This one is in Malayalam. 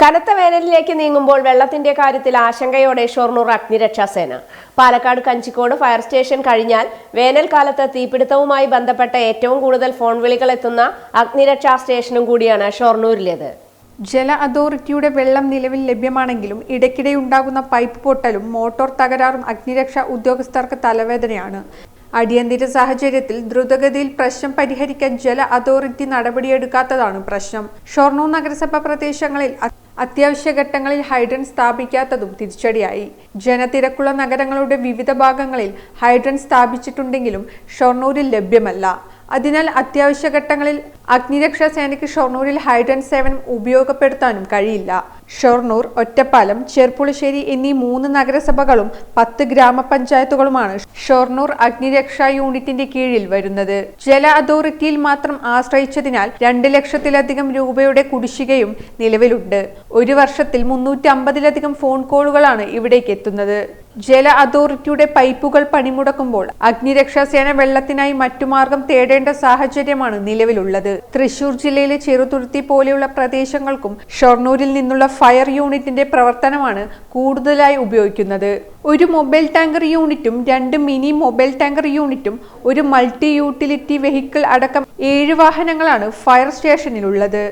കനത്ത വേനലിലേക്ക് നീങ്ങുമ്പോൾ വെള്ളത്തിന്റെ കാര്യത്തിൽ ആശങ്കയോടെ ഷൊർണൂർ അഗ്നിരക്ഷാസേന. പാലക്കാട് കഞ്ചിക്കോട് ഫയർ സ്റ്റേഷൻ കഴിഞ്ഞാൽ വേനൽക്കാലത്ത് തീപിടുത്തവുമായി ബന്ധപ്പെട്ട ഏറ്റവും കൂടുതൽ ഫോൺ വിളികൾ എത്തുന്ന അഗ്നിരക്ഷാ സ്റ്റേഷനും കൂടിയാണ് ഷൊർണൂരിലേത്. ജല അതോറിറ്റിയുടെ വെള്ളം നിലവിൽ ലഭ്യമാണെങ്കിലും ഇടയ്ക്കിടെ ഉണ്ടാകുന്ന പൈപ്പ് പൊട്ടലും മോട്ടോർ തകരാറും അഗ്നിരക്ഷാ ഉദ്യോഗസ്ഥർക്ക് തലവേദനയാണ്. അടിയന്തര സാഹചര്യത്തിൽ ദ്രുതഗതിയിൽ പ്രശ്നം പരിഹരിക്കാൻ ജല അതോറിറ്റി നടപടിയെടുക്കാത്തതാണ് പ്രശ്നം. ഷൊർണൂർ നഗരസഭാ പ്രദേശങ്ങളിൽ അത്യാവശ്യ ഘട്ടങ്ങളിൽ ഹൈഡ്രൻ സ്ഥാപിക്കാത്തതും തിരിച്ചടിയായി. ജനത്തിരക്കുള്ള നഗരങ്ങളുടെ വിവിധ ഭാഗങ്ങളിൽ ഹൈഡ്രൻ സ്ഥാപിച്ചിട്ടുണ്ടെങ്കിലും ഷൊർണൂരിൽ ലഭ്യമല്ല. അതിനാൽ അത്യാവശ്യ ഘട്ടങ്ങളിൽ അഗ്നിരക്ഷാ സേനയ്ക്ക് ഷൊർണൂരിൽ ഹൈഡ്രൻ സേവനം ഉപയോഗപ്പെടുത്താനും കഴിയില്ല. ഷൊർണൂർ ഒറ്റപ്പാലം ചെർപ്പുളശ്ശേരി എന്നീ മൂന്ന് നഗരസഭകളും പത്ത് ഗ്രാമപഞ്ചായത്തുകളുമാണ് ഷൊർണൂർ അഗ്നിരക്ഷാ യൂണിറ്റിന്റെ കീഴിൽ വരുന്നത്. ജല അതോറിറ്റിയിൽ മാത്രം ആശ്രയിച്ചതിനാൽ രണ്ട് ലക്ഷത്തിലധികം രൂപയുടെ കുടിശ്ശികയും നിലവിലുണ്ട്. ഒരു വർഷത്തിൽ മുന്നൂറ്റി അമ്പതിലധികം ഫോൺ കോളുകളാണ് ഇവിടേക്ക് എത്തുന്നത്. ജല അതോറിറ്റിയുടെ പൈപ്പുകൾ പണിമുടക്കുമ്പോൾ അഗ്നിരക്ഷാസേന വെള്ളത്തിനായി മറ്റു മാർഗം തേടേണ്ട സാഹചര്യമാണ് നിലവിലുള്ളത്. തൃശൂർ ജില്ലയിലെ ചെറുതുരുത്തി പോലെയുള്ള പ്രദേശങ്ങൾക്കും ഷൊർണൂരിൽ നിന്നുള്ള ഫയർ യൂണിറ്റിന്റെ പ്രവർത്തനമാണ് കൂടുതലായി ഉപയോഗിക്കുന്നത്. ഒരു മൊബൈൽ ടാങ്കർ യൂണിറ്റും രണ്ട് മിനി മൊബൈൽ ടാങ്കർ യൂണിറ്റും ഒരു മൾട്ടി യൂട്ടിലിറ്റി വെഹിക്കിൾ അടക്കം ഏഴ് വാഹനങ്ങളാണ് ഫയർ സ്റ്റേഷനിലുള്ളത്